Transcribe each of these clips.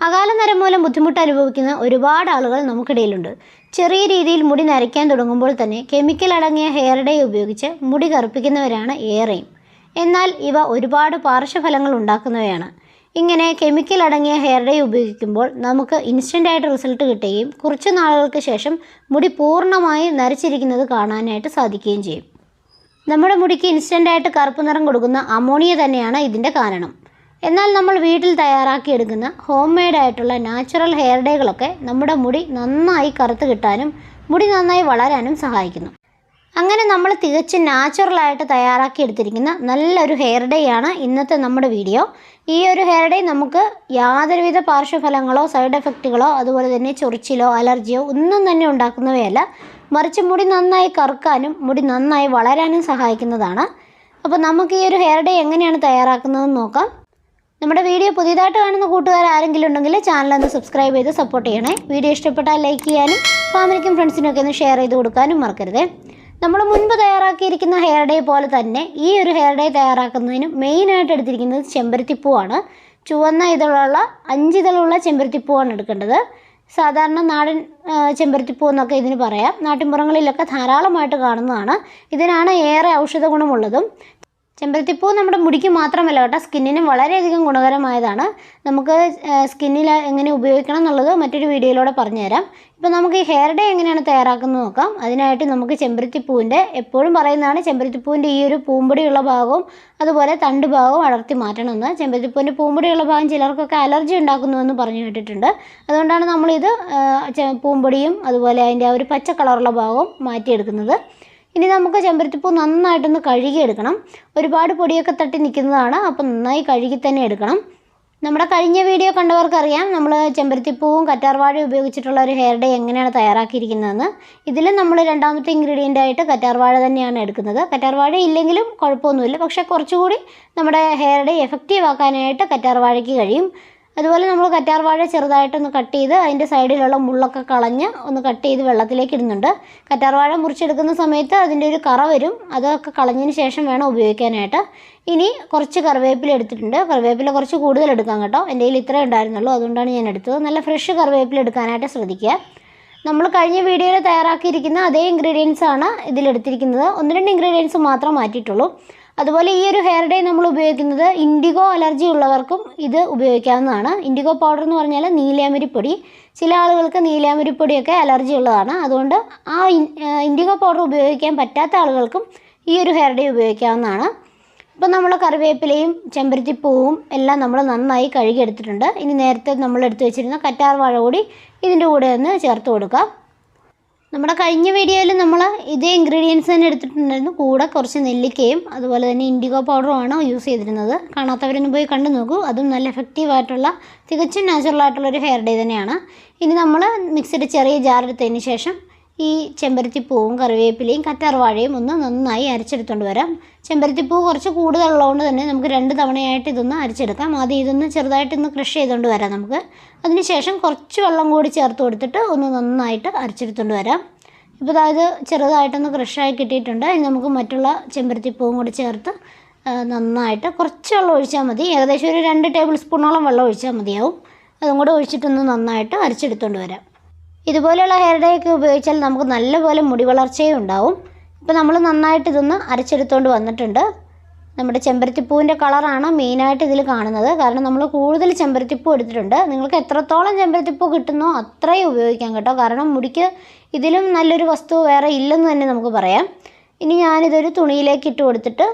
അകാല നരം മൂലം ബുദ്ധിമുട്ട് അനുഭവിക്കുന്ന ഒരുപാട് ആളുകൾ നമുക്കിടയിലുണ്ട്. ചെറിയ രീതിയിൽ മുടി നരയ്ക്കാൻ തുടങ്ങുമ്പോൾ തന്നെ കെമിക്കൽ അടങ്ങിയ ഹെയർ ഡേ ഉപയോഗിച്ച് മുടി കറുപ്പിക്കുന്നവരാണ് ഏറെയും. എന്നാൽ ഇവ ഒരുപാട് പാർശ്വഫലങ്ങൾ ഉണ്ടാക്കുന്നവയാണ്. ഇങ്ങനെ കെമിക്കൽ അടങ്ങിയ ഹെയർ ഡേ ഉപയോഗിക്കുമ്പോൾ നമുക്ക് ഇൻസ്റ്റന്റ് ആയിട്ട് റിസൾട്ട് കിട്ടുകയും കുറച്ച് നാളുകൾക്ക് ശേഷം മുടി പൂർണമായി നരച്ചിരിക്കുന്നത് കാണാനായിട്ട് സാധിക്കുകയും ചെയ്യും. നമ്മുടെ മുടിക്ക് ഇൻസ്റ്റന്റായിട്ട് കറുപ്പ് നിറം കൊടുക്കുന്ന അമോണിയ തന്നെയാണ് ഇതിന്റെ കാരണം. എന്നാൽ നമ്മൾ വീട്ടിൽ തയ്യാറാക്കിയെടുക്കുന്ന ഹോം മെയ്ഡ് ആയിട്ടുള്ള നാച്ചുറൽ ഹെയർ ഡേകളൊക്കെ നമ്മുടെ മുടി നന്നായി കറുത്ത് കിട്ടാനും മുടി നന്നായി വളരാനും സഹായിക്കുന്നു. അങ്ങനെ നമ്മൾ തികച്ചും നാച്ചുറലായിട്ട് തയ്യാറാക്കിയെടുത്തിരിക്കുന്ന നല്ലൊരു ഹെയർ ഡേ ആണ് ഇന്നത്തെ നമ്മുടെ വീഡിയോ ഈ ഒരു ഹെയർ ഡേ നമുക്ക് യാതൊരുവിധ പാർശ്വഫലങ്ങളോ സൈഡ് എഫക്റ്റുകളോ അതുപോലെ തന്നെ ചൊറിച്ചിലോ അലർജിയോ ഒന്നും തന്നെ ഉണ്ടാക്കുന്നവയല്ല. മറിച്ച് മുടി നന്നായി കറുക്കാനും മുടി നന്നായി വളരാനും സഹായിക്കുന്നതാണ്. അപ്പോൾ നമുക്ക് ഈ ഒരു ഹെയർ ഡേ എങ്ങനെയാണ് തയ്യാറാക്കുന്നതെന്ന് നോക്കാം. നമ്മുടെ വീഡിയോ പുതിയതായിട്ട് കാണുന്ന കൂട്ടുകാർ ആരെങ്കിലും ഉണ്ടെങ്കിൽ ചാനൽ ഒന്ന് സബ്സ്ക്രൈബ് ചെയ്ത് സപ്പോർട്ട് ചെയ്യണേ. വീഡിയോ ഇഷ്ടപ്പെട്ടാൽ ലൈക്ക് ചെയ്യാനും ഫാമിലിക്കും ഫ്രണ്ട്സിനൊക്കെ ഒന്ന് ഷെയർ ചെയ്ത് കൊടുക്കാനും മറക്കരുത്. നമ്മൾ മുൻപ് തയ്യാറാക്കിയിരിക്കുന്ന ഹെയർ ഡേ പോലെ തന്നെ ഈ ഒരു ഹെയർ ഡേ തയ്യാറാക്കുന്നതിന് മെയിനായിട്ട് എടുത്തിരിക്കുന്നത് ചെമ്പരത്തിപ്പൂവാണ്. ചുവന്ന ഇതളുള്ള അഞ്ച് ഇതളുള്ള ചെമ്പരത്തിപ്പൂവാണ് എടുക്കേണ്ടത്. സാധാരണ നാടൻ ചെമ്പരത്തിപ്പൂ എന്നൊക്കെ ഇതിന് പറയാം. നാട്ടിൻപുറങ്ങളിലൊക്കെ ധാരാളമായിട്ട് കാണുന്നതാണ്. ഇതിനാണ് ഏറെ ഔഷധ ഗുണമുള്ളതും ചെമ്പരത്തിപ്പൂ നമ്മുടെ മുടിക്ക് മാത്രമല്ല കേട്ടോ സ്കിന്നിനും വളരെയധികം ഗുണകരമായതാണ്. നമുക്ക് സ്കിന്നിൽ എങ്ങനെ ഉപയോഗിക്കണം എന്നുള്ളത് മറ്റൊരു വീഡിയോയിലൂടെ പറഞ്ഞുതരാം. ഇപ്പോൾ നമുക്ക് ഈ ഹെയർ ഡേ എങ്ങനെയാണ് തയ്യാറാക്കുന്നത് നോക്കാം. അതിനായിട്ട് നമുക്ക് ചെമ്പരത്തിപ്പൂവിന്റെ എപ്പോഴും പറയുന്നതാണ് ചെമ്പരത്തിപ്പൂവിന്റെ ഈ ഒരു പൂമ്പൊടിയുള്ള ഭാഗവും അതുപോലെ തണ്ട് ഭാഗവും അടർത്തി മാറ്റണമെന്ന്. ചെമ്പരത്തിപ്പൂവിന്റെ പൂമ്പൊടിയുള്ള ഭാഗം ചിലർക്കൊക്കെ അലർജി ഉണ്ടാക്കുന്നുവെന്ന് പറഞ്ഞു കേട്ടിട്ടുണ്ട്. അതുകൊണ്ടാണ് നമ്മളിത് പൂമ്പൊടിയും അതുപോലെ അതിന്റെ ആ ഒരു പച്ച കളറുള്ള ഭാഗവും മാറ്റിയെടുക്കുന്നത്. ഇനി നമുക്ക് ചെമ്പരത്തിപ്പൂ നന്നായിട്ടൊന്ന് കഴുകിയെടുക്കണം. ഒരുപാട് പൊടിയൊക്കെ തട്ടി നിൽക്കുന്നതാണ് അപ്പോൾ നന്നായി കഴുകി തന്നെ എടുക്കണം. നമ്മുടെ കഴിഞ്ഞ വീഡിയോ കണ്ടവർക്കറിയാം നമ്മൾ ചെമ്പരത്തിപ്പൂവും കറ്റാർവാഴയും ഉപയോഗിച്ചിട്ടുള്ള ഒരു ഹെയർ ഡേ എങ്ങനെയാണ് തയ്യാറാക്കിയിരിക്കുന്നതെന്ന്. ഇതിൽ നമ്മൾ രണ്ടാമത്തെ ഇൻഗ്രീഡിയന്റ് ആയിട്ട് കറ്റാർവാഴ തന്നെയാണ് എടുക്കുന്നത്. കറ്റാർവാഴ ഇല്ലെങ്കിലും കുഴപ്പമൊന്നുമില്ല പക്ഷേ കുറച്ചുകൂടി നമ്മുടെ ഹെയർ ഡേ എഫക്റ്റീവ് ആക്കാനായിട്ട് കറ്റാർവാഴയ്ക്ക് കഴിയും. അതുപോലെ നമ്മൾ കറ്റാർവാഴ ചെറുതായിട്ടൊന്ന് കട്ട് ചെയ്ത് അതിന്റെ സൈഡിലുള്ള മുള്ളൊക്കെ കളഞ്ഞ് ഒന്ന് കട്ട് ചെയ്ത് വെള്ളത്തിലേക്ക് ഇടുന്നുണ്ട്. കറ്റാർവാഴ മുറിച്ചെടുക്കുന്ന സമയത്ത് അതിന്റെ ഒരു കറ വരും. അതൊക്കെ കളഞ്ഞതിന് ശേഷം വേണം ഉപയോഗിക്കാനായിട്ട്. ഇനി കുറച്ച് കറിവേപ്പില എടുത്തിട്ടുണ്ട്. കറിവേപ്പില കുറച്ച് കൂടുതൽ എടുക്കാം കേട്ടോ. എന്റെ കയ്യിൽ ഇത്രേ ഉണ്ടായിരുന്നുള്ളൂ. അതുകൊണ്ടാണ് ഞാൻ എടുത്തത്. നല്ല ഫ്രഷ് കറിവേപ്പില എടുക്കാനായിട്ട് ശ്രദ്ധിക്കുക. നമ്മൾ കഴിഞ്ഞ വീഡിയോയിൽ തയ്യാറാക്കിയിരിക്കുന്ന അതേ ഇൻഗ്രീഡിയൻസ് ആണ് ഇതിലെടുത്തിരിക്കുന്നത് ഒന്ന് രണ്ട് ഇൻഗ്രീഡിയൻസ് മാത്രം മാറ്റിയിട്ടുള്ളൂ. അതുപോലെ ഈ ഒരു ഹെയർ ഡേ നമ്മൾ ഉപയോഗിക്കുന്നത് ഇൻഡിഗോ അലർജി ഉള്ളവർക്കും ഇത് ഉപയോഗിക്കാവുന്നതാണ്. ഇൻഡിഗോ പൗഡർ എന്ന് പറഞ്ഞാൽ നീലാമരിപ്പൊടി ചില ആളുകൾക്ക് നീലാമരിപ്പൊടിയൊക്കെ അലർജി ഉള്ളതാണ്. അതുകൊണ്ട് ആ ഇൻഡിഗോ പൗഡർ ഉപയോഗിക്കാൻ പറ്റാത്ത ആളുകൾക്കും ഈ ഒരു ഹെയർ ഡേ ഉപയോഗിക്കാവുന്നതാണ്. ഇപ്പം നമ്മൾ കറിവേപ്പിലയും ചെമ്പരത്തിപ്പൂവും എല്ലാം നമ്മൾ നന്നായി കഴുകിയെടുത്തിട്ടുണ്ട്. ഇനി നേരത്തെ നമ്മൾ എടുത്തു വെച്ചിരുന്ന കറ്റാർ വാഴ കൂടി ഇതിന്റെ കൂടെ ഒന്ന് ചേർത്ത് കൊടുക്കാം. നമ്മുടെ കഴിഞ്ഞ വീഡിയോയിൽ നമ്മൾ ഇതേ ഇൻഗ്രീഡിയൻസ് തന്നെ എടുത്തിട്ടുണ്ടായിരുന്നു. കൂടെ കുറച്ച് നെല്ലിക്കയും അതുപോലെ തന്നെ ഇൻഡിഗോ പൗഡറുമാണ് യൂസ് ചെയ്തിരുന്നത്. കാണാത്തവരൊന്ന് പോയി കണ്ടു നോക്കൂ. അതും നല്ല എഫക്റ്റീവ് ആയിട്ടുള്ള തികച്ചും നാച്ചുറൽ ഒരു ഹെയർ ഡേ തന്നെയാണ്. ഇനി നമ്മൾ മിക്സിയുടെ ചെറിയ ജാർ എടുത്തതിന് ശേഷം ഈ ചെമ്പരത്തിപ്പൂവും കറിവേപ്പിലയും കറ്റാർവാഴയും ഒന്ന് നന്നായി അരച്ചെടുത്തുകൊണ്ട് വരാം. ചെമ്പരത്തിപ്പൂ കുറച്ച് കൂടുതലുള്ളതുകൊണ്ട് തന്നെ നമുക്ക് രണ്ട് തവണയായിട്ട് ഇതൊന്ന് അരച്ചെടുക്കാം. ആദ്യം ഇതൊന്ന് ചെറുതായിട്ടൊന്ന് ക്രഷ് ചെയ്തുകൊണ്ട് വരാം നമുക്ക്. അതിനുശേഷം കുറച്ച് വെള്ളം കൂടി ചേർത്ത് കൊടുത്തിട്ട് ഒന്ന് നന്നായിട്ട് അരച്ചെടുത്തുകൊണ്ട് വരാം. ഇപ്പോൾ അതായത് ചെറുതായിട്ടൊന്ന് ക്രഷായി കിട്ടിയിട്ടുണ്ട്. ഇനി നമുക്ക് മറ്റുള്ള ചെമ്പരത്തിപ്പൂവും കൂടി ചേർത്ത് നന്നായിട്ട് കുറച്ച് വെള്ളം ഒഴിച്ചാൽ മതി. ഏകദേശം ഒരു രണ്ട് ടേബിൾ സ്പൂണോളം വെള്ളം ഒഴിച്ചാൽ മതിയാവും. അതും കൂടെ ഒഴിച്ചിട്ടൊന്ന് നന്നായിട്ട് അരച്ചെടുത്തുകൊണ്ട് വരാം. ഇതുപോലെയുള്ള ഹെയർ ഡേ ഒക്കെ ഉപയോഗിച്ചാൽ നമുക്ക് നല്ലപോലെ മുടി വളർച്ചയും ഉണ്ടാവും. ഇപ്പോൾ നമ്മൾ നന്നായിട്ട് ഇതൊന്ന് അരച്ചെടുത്തുകൊണ്ട് വന്നിട്ടുണ്ട്. നമ്മുടെ ചെമ്പരത്തിപ്പൂവിന്റെ കളറാണ് മെയിനായിട്ട് ഇതിൽ കാണുന്നത്. കാരണം നമ്മൾ കൂടുതൽ ചെമ്പരത്തിപ്പൂ എടുത്തിട്ടുണ്ട്. നിങ്ങൾക്ക് എത്രത്തോളം ചെമ്പരത്തിപ്പൂ കിട്ടുന്നോ അത്രയും ഉപയോഗിക്കാം കേട്ടോ. കാരണം മുടിക്ക് ഇതിലും നല്ലൊരു വസ്തു വേറെ ഇല്ലെന്ന് തന്നെ നമുക്ക് പറയാം. ഇനി ഞാനിതൊരു തുണിയിലേക്ക് ഇട്ട് കൊടുത്തിട്ട്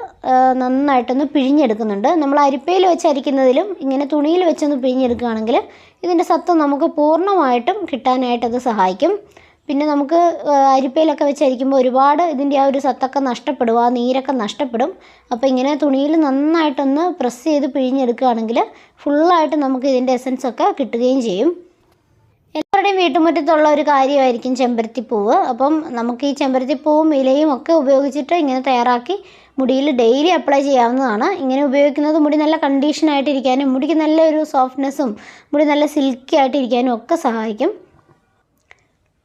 നന്നായിട്ടൊന്ന് പിഴിഞ്ഞെടുക്കുന്നുണ്ട്. നമ്മൾ അരിപ്പയിൽ വെച്ച് അരിക്കുന്നതിലും ഇങ്ങനെ തുണിയിൽ വെച്ചൊന്ന് പിഴിഞ്ഞെടുക്കുകയാണെങ്കിൽ ഇതിന്റെ സത്ത് നമുക്ക് പൂർണമായിട്ടും കിട്ടാനായിട്ട് അത് സഹായിക്കും. പിന്നെ നമുക്ക് അരിപ്പയിലൊക്കെ വെച്ചരിക്കുമ്പോൾ ഒരുപാട് ഇതിന്റെ ആ ഒരു സത്തൊക്കെ നഷ്ടപ്പെടും ആ നീരൊക്കെ നഷ്ടപ്പെടും. അപ്പോൾ ഇങ്ങനെ തുണിയിൽ നന്നായിട്ടൊന്ന് പ്രസ് ചെയ്ത് പിഴിഞ്ഞെടുക്കുകയാണെങ്കിൽ ഫുള്ളായിട്ട് നമുക്ക് ഇതിന്റെ എസൻസൊക്കെ കിട്ടുകയും ചെയ്യും. എല്ലാവരുടെയും വീട്ടുമുറ്റത്തുള്ള ഒരു കാര്യമായിരിക്കും ചെമ്പരത്തിപ്പൂവ്. അപ്പം നമുക്ക് ഈ ചെമ്പരത്തിപ്പൂവും ഇലയും ഒക്കെ ഉപയോഗിച്ചിട്ട് ഇങ്ങനെ തയ്യാറാക്കി മുടിയിൽ ഡെയിലി അപ്ലൈ ചെയ്യാവുന്നതാണ്. ഇങ്ങനെ ഉപയോഗിക്കുന്നത് മുടി നല്ല കണ്ടീഷനായിട്ടിരിക്കാനും മുടിക്ക് നല്ലൊരു സോഫ്റ്റ്നെസ്സും മുടി നല്ല സിൽക്കി ആയിട്ടിരിക്കാനും ഒക്കെ സഹായിക്കും.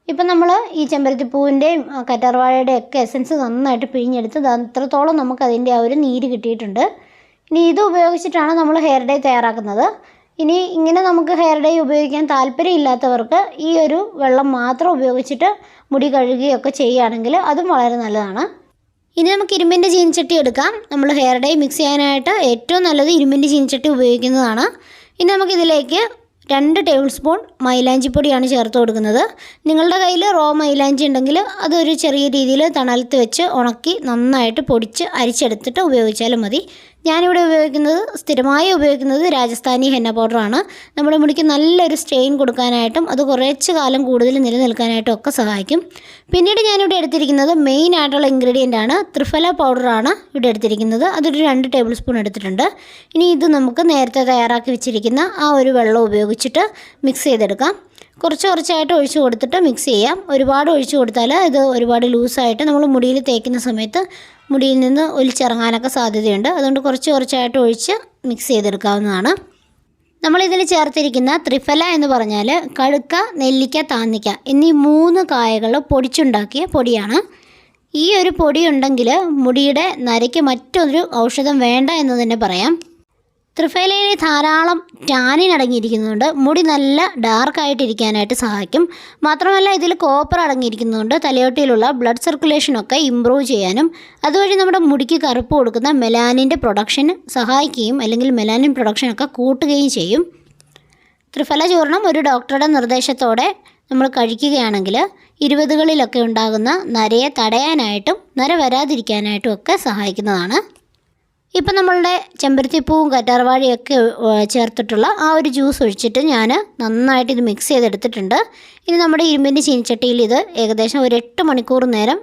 ഇപ്പം നമ്മൾ ഈ ചെമ്പരത്തിപ്പൂവിന്റെയും കറ്റാർവാഴയുടെയും ഒക്കെ എസൻസ് നന്നായിട്ട് പിഴിഞ്ഞെടുത്ത് അത്രത്തോളം നമുക്ക് അതിന്റെ ആ ഒരു നീര് കിട്ടിയിട്ടുണ്ട്. ഇനി ഇത് ഉപയോഗിച്ചിട്ടാണ് നമ്മൾ ഹെയർ ഡേ തയ്യാറാക്കുന്നത്. ഇനി ഇങ്ങനെ നമുക്ക് ഹെയർ ഡൈ ഉപയോഗിക്കാൻ താല്പര്യമില്ലാത്തവർക്ക് ഈ ഒരു വെള്ളം മാത്രം ഉപയോഗിച്ചിട്ട് മുടി കഴുകുകയൊക്കെ ചെയ്യുകയാണെങ്കിൽ അതും വളരെ നല്ലതാണ്. ഇനി നമുക്ക് ഇരുമ്പിന്റെ ചീനിച്ചട്ടി എടുക്കാം. നമ്മൾ ഹെയർ ഡൈ മിക്സ് ചെയ്യാനായിട്ട് ഏറ്റവും നല്ലത് ഇരുമ്പിന്റെ ചീനിച്ചട്ടി ഉപയോഗിക്കുന്നതാണ്. ഇനി നമുക്കിതിലേക്ക് രണ്ട് ടേബിൾ സ്പൂൺ മൈലാഞ്ചിപ്പൊടിയാണ് ചേർത്ത് കൊടുക്കുന്നത്. നിങ്ങളുടെ കയ്യിൽ റോ മൈലാഞ്ചി ഉണ്ടെങ്കിൽ അതൊരു ചെറിയ രീതിയിൽ തണലത്ത് വെച്ച് ഉണക്കി നന്നായിട്ട് പൊടിച്ച് അരിച്ചെടുത്തിട്ട് ഉപയോഗിച്ചാലും മതി. ഞാനിവിടെ ഉപയോഗിക്കുന്നത് സ്ഥിരമായി ഉപയോഗിക്കുന്നത് രാജസ്ഥാനി ഹെന്ന പൗഡറാണ് നമ്മുടെ മുടിക്ക് നല്ലൊരു സ്റ്റെയിൻ കൊടുക്കാനായിട്ടും അത് കുറച്ച് കാലം കൂടുതൽ നിലനിൽക്കാനായിട്ടും ഒക്കെ സഹായിക്കും. പിന്നീട് ഞാനിവിടെ എടുത്തിരിക്കുന്നത് മെയിൻ ആയിട്ടുള്ള ഇൻഗ്രീഡിയന്റ് ആണ് ത്രിഫല പൗഡറാണ് ഇവിടെ എടുത്തിരിക്കുന്നത്. അതൊരു രണ്ട് ടേബിൾ സ്പൂൺ എടുത്തിട്ടുണ്ട്. ഇനി ഇത് നമുക്ക് നേരത്തെ തയ്യാറാക്കി വെച്ചിരിക്കുന്ന ആ ഒരു വെള്ളം ഉപയോഗിച്ചിട്ട് മിക്സ് ചെയ്തെടുക്കാം. കുറച്ച് കുറച്ചായിട്ട് ഒഴിച്ച് കൊടുത്തിട്ട് മിക്സ് ചെയ്യാം. ഒരുപാട് ഒഴിച്ച് കൊടുത്താൽ ഇത് ഒരുപാട് ലൂസായിട്ട് നമ്മൾ മുടിയിൽ തേക്കുന്ന സമയത്ത് മുടിയിൽ നിന്ന് ഒലിച്ചിറങ്ങാനൊക്കെ സാധ്യതയുണ്ട്. അതുകൊണ്ട് കുറച്ച് കുറച്ചായിട്ട് ഒഴിച്ച് മിക്സ് ചെയ്തെടുക്കാവുന്നതാണ്. നമ്മളിതിൽ ചേർത്തിരിക്കുന്ന ത്രിഫല എന്ന് പറഞ്ഞാൽ കടുക്ക നെല്ലിക്ക താന്നിക്ക എന്നീ മൂന്ന് കായകൾ പൊടിച്ചുണ്ടാക്കിയ പൊടിയാണ്. ഈ ഒരു പൊടി ഉണ്ടെങ്കിൽ മുടിയുടെ നരയ്ക്ക് മറ്റൊരു ഔഷധം വേണ്ട എന്ന് തന്നെ പറയാം. ത്രിഫലയിൽ ധാരാളം ടാനിൻ അടങ്ങിയിരിക്കുന്നതുകൊണ്ട് മുടി നല്ല ഡാർക്കായിട്ടിരിക്കാനായിട്ട് സഹായിക്കും. മാത്രമല്ല ഇതിൽ കോപ്പർ അടങ്ങിയിരിക്കുന്നതുകൊണ്ട് തലയോട്ടിയിലുള്ള ബ്ലഡ് സർക്കുലേഷനൊക്കെ ഇമ്പ്രൂവ് ചെയ്യാനും അതുവഴി നമ്മുടെ മുടിക്ക് കറുപ്പ് കൊടുക്കുന്ന മെലാനിന്റെ പ്രൊഡക്ഷന് സഹായിക്കുകയും അല്ലെങ്കിൽ മെലാനിൻ പ്രൊഡക്ഷനൊക്കെ കൂട്ടുകയും ചെയ്യും. ത്രിഫല ചൂർണം ഒരു ഡോക്ടറുടെ നിർദ്ദേശത്തോടെ നമ്മൾ കഴിക്കുകയാണെങ്കിൽ ഇരുപതുകളിലൊക്കെ ഉണ്ടാകുന്ന നരയെ തടയാനായിട്ടും നര വരാതിരിക്കാനായിട്ടും ഒക്കെ സഹായിക്കുന്നതാണ്. ഇപ്പം നമ്മളുടെ ചെമ്പരത്തിപ്പൂവും കറ്റാർവാഴയൊക്കെ ചേർത്തിട്ടുള്ള ആ ഒരു ജ്യൂസ് ഒഴിച്ചിട്ട് ഞാൻ നന്നായിട്ട് ഇത് മിക്സ് ചെയ്തെടുത്തിട്ടുണ്ട്. ഇനി നമ്മുടെ ഇരുമ്പിന്റെ ചീനിച്ചട്ടിയിൽ ഇത് ഏകദേശം ഒരു എട്ട് മണിക്കൂർ നേരം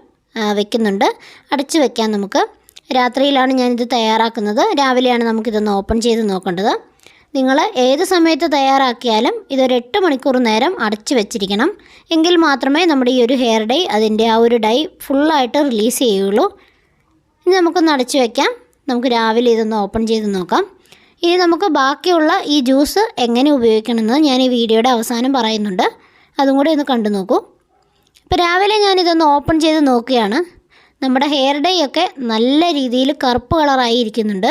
വെക്കുന്നുണ്ട്. അടച്ച് വെക്കാം നമുക്ക്. രാത്രിയിലാണ് ഞാനിത് തയ്യാറാക്കുന്നത്. രാവിലെയാണ് നമുക്കിതൊന്ന് ഓപ്പൺ ചെയ്ത് നോക്കേണ്ടത്. നിങ്ങൾ ഏത് സമയത്ത് തയ്യാറാക്കിയാലും ഇതൊരു എട്ട് മണിക്കൂർ നേരം അടച്ച് വെച്ചിരിക്കണം. എങ്കിൽ മാത്രമേ നമ്മുടെ ഈ ഒരു ഹെയർ ഡൈ അതിന്റെ ആ ഒരു ഡൈ ഫുള്ളായിട്ട് റിലീസ് ചെയ്യുള്ളൂ. ഇനി നമുക്കൊന്ന് അടച്ചു വെക്കാം. നമുക്ക് രാവിലെ ഇതൊന്ന് ഓപ്പൺ ചെയ്ത് നോക്കാം. ഇനി നമുക്ക് ബാക്കിയുള്ള ഈ ജ്യൂസ് എങ്ങനെ ഉപയോഗിക്കണമെന്ന് ഞാൻ ഈ വീഡിയോയുടെ അവസാനം പറയുന്നുണ്ട്. അതും കൂടി ഒന്ന് കണ്ടു നോക്കൂ. ഇപ്പോൾ രാവിലെ ഞാനിതൊന്ന് ഓപ്പൺ ചെയ്ത് നോക്കുകയാണ്. നമ്മുടെ ഹെയർ ഡൈ ഒക്കെ നല്ല രീതിയിൽ കറുപ്പ് കളറായി ഇരിക്കുന്നുണ്ട്.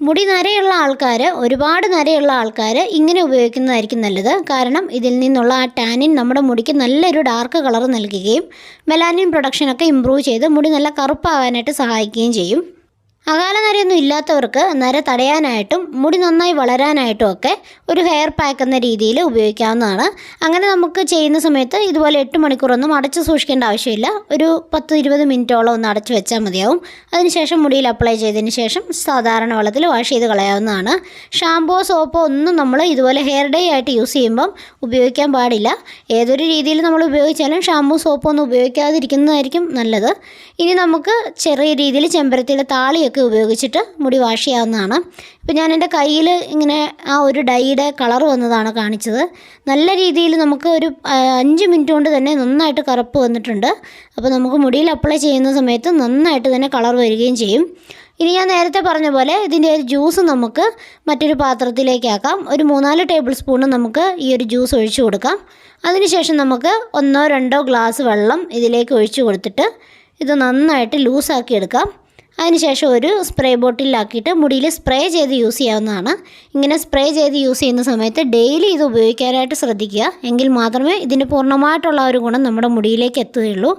മുടി നരയുള്ള ആൾക്കാർ ഒരുപാട് നരയുള്ള ആൾക്കാർ ഇങ്ങനെ ഉപയോഗിക്കുന്നതായിരിക്കും നല്ലത്. കാരണം ഇതിൽ നിന്നുള്ള ആ ടാനിൻ നമ്മുടെ മുടിക്ക് നല്ലൊരു ഡാർക്ക് കളർ നൽകുകയും മെലാനിൻ പ്രൊഡക്ഷനൊക്കെ ഇമ്പ്രൂവ് ചെയ്ത് മുടി നല്ല കറുപ്പാകാനായിട്ട് സഹായിക്കുകയും ചെയ്യും. അകാല നരയൊന്നും ഇല്ലാത്തവർക്ക് നര തടയാനായിട്ടും മുടി നന്നായി വളരാനായിട്ടും ഒക്കെ ഒരു ഹെയർ പാക്ക് എന്ന രീതിയിൽ ഉപയോഗിക്കാവുന്നതാണ്. അങ്ങനെ നമുക്ക് ചെയ്യുന്ന സമയത്ത് ഇതുപോലെ എട്ട് മണിക്കൂറൊന്നും അടച്ച് സൂക്ഷിക്കേണ്ട ആവശ്യമില്ല. ഒരു പത്ത് ഇരുപത് മിനിറ്റോളം ഒന്ന് അടച്ച് വെച്ചാൽ മതിയാവും. അതിനുശേഷം മുടിയിൽ അപ്ലൈ ചെയ്തതിന് ശേഷം സാധാരണ വെള്ളത്തിൽ വാഷ് ചെയ്ത് കളയാവുന്നതാണ്. ഷാമ്പോ സോപ്പോ ഒന്നും നമ്മൾ ഇതുപോലെ ഹെയർ ഡേ ആയിട്ട് യൂസ് ചെയ്യുമ്പം ഉപയോഗിക്കാൻ പാടില്ല. ഏതൊരു രീതിയിൽ നമ്മൾ ഉപയോഗിച്ചാലും ഷാമ്പൂ സോപ്പോ ഒന്നും ഉപയോഗിക്കാതിരിക്കുന്നതായിരിക്കും നല്ലത്. ഇനി നമുക്ക് ചെറിയ രീതിയിൽ ചെമ്പരത്തിയുടെ താളിയൊക്കെ ഉപയോഗിച്ചിട്ട് മുടി വാഷ് ചെയ്യാവുന്നതാണ്. ഇപ്പം ഞാൻ എന്റെ കയ്യിൽ ഇങ്ങനെ ആ ഒരു ഡൈയുടെ കളർ വന്നതാണ് കാണിച്ചത്. നല്ല രീതിയിൽ നമുക്ക് ഒരു അഞ്ച് മിനിറ്റ് കൊണ്ട് തന്നെ നന്നായിട്ട് കറുപ്പ് വന്നിട്ടുണ്ട്. അപ്പോൾ നമുക്ക് മുടിയിൽ അപ്ലൈ ചെയ്യുന്ന സമയത്ത് നന്നായിട്ട് തന്നെ കളർ വരികയും ചെയ്യും. ഇനി ഞാൻ നേരത്തെ പറഞ്ഞ പോലെ ഇതിന്റെ ഒരു ജ്യൂസ് നമുക്ക് മറ്റൊരു പാത്രത്തിലേക്കാക്കാം ഒരു മൂന്നാൽ ടേബിൾ സ്പൂണ് നമുക്ക് ഈ ഒരു ജ്യൂസ് ഒഴിച്ചു കൊടുക്കാം. അതിനുശേഷം നമുക്ക് ഒന്നോ രണ്ടോ ഗ്ലാസ് വെള്ളം ഇതിലേക്ക് ഒഴിച്ചു കൊടുത്തിട്ട് ഇത് നന്നായിട്ട് ലൂസാക്കി എടുക്കാം. അതിനുശേഷം ഒരു സ്പ്രേ ബോട്ടിലാക്കിയിട്ട് മുടിയിൽ സ്പ്രേ ചെയ്ത് യൂസ് ചെയ്യാവുന്നതാണ്. ഇങ്ങനെ സ്പ്രേ ചെയ്ത് യൂസ് ചെയ്യുന്ന സമയത്ത് ഡെയിലി ഇത് ഉപയോഗിക്കാനായിട്ട് ശ്രദ്ധിക്കുക. എങ്കിൽ മാത്രമേ ഇതിന്റെ പൂർണമായിട്ടുള്ള ഒരു ഗുണം നമ്മുടെ മുടിയിലേക്ക് എത്തുകയുള്ളൂ.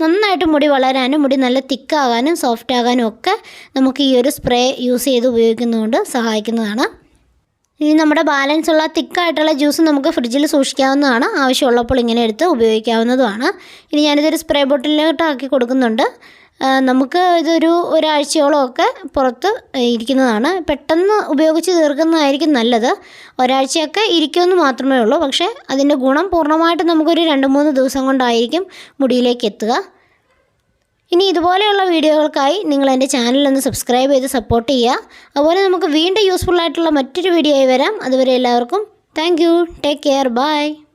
നന്നായിട്ട് മുടി വളരാനും മുടി നല്ല തിക്കാകാനും സോഫ്റ്റ് ആകാനും ഒക്കെ നമുക്ക് ഈ ഒരു സ്പ്രേ യൂസ് ചെയ്ത് ഉപയോഗിക്കുന്നതുകൊണ്ട് സഹായിക്കുന്നതാണ്. ഇനി നമ്മുടെ ബാലൻസ് ഉള്ള തിക്കായിട്ടുള്ള ജ്യൂസ് നമുക്ക് ഫ്രിഡ്ജിൽ സൂക്ഷിക്കാവുന്നതാണ്. ആവശ്യമുള്ളപ്പോൾ ഇങ്ങനെ എടുത്ത് ഉപയോഗിക്കാവുന്നതുമാണ്. ഇനി ഞാനിതൊരു സ്പ്രേ ബോട്ടിലോട്ട് ആക്കി കൊടുക്കുന്നുണ്ട്. നമുക്ക് ഇതൊരു ഒരാഴ്ചയോളം ഒക്കെ പുറത്ത് ഇരിക്കുന്നതാണ്. പെട്ടെന്ന് ഉപയോഗിച്ച് തീർക്കുന്നതായിരിക്കും നല്ലത്. ഒരാഴ്ചയൊക്കെ ഇരിക്കുമെന്ന് മാത്രമേ ഉള്ളൂ. പക്ഷേ അതിന്റെ ഗുണം പൂർണമായിട്ട് നമുക്കൊരു രണ്ട് മൂന്ന് ദിവസം കൊണ്ടായിരിക്കും മുടിയിലേക്ക് എത്തുക. ഇനി ഇതുപോലെയുള്ള വീഡിയോകൾക്കായി നിങ്ങൾ എന്റെ ചാനലൊന്ന് സബ്സ്ക്രൈബ് ചെയ്ത് സപ്പോർട്ട് ചെയ്യുക. അതുപോലെ നമുക്ക് വീണ്ടും യൂസ്ഫുൾ ആയിട്ടുള്ള മറ്റൊരു വീഡിയോ ആയി വരാം. അതുവരെ എല്ലാവർക്കും താങ്ക് ടേക്ക് കെയർ. ബൈ.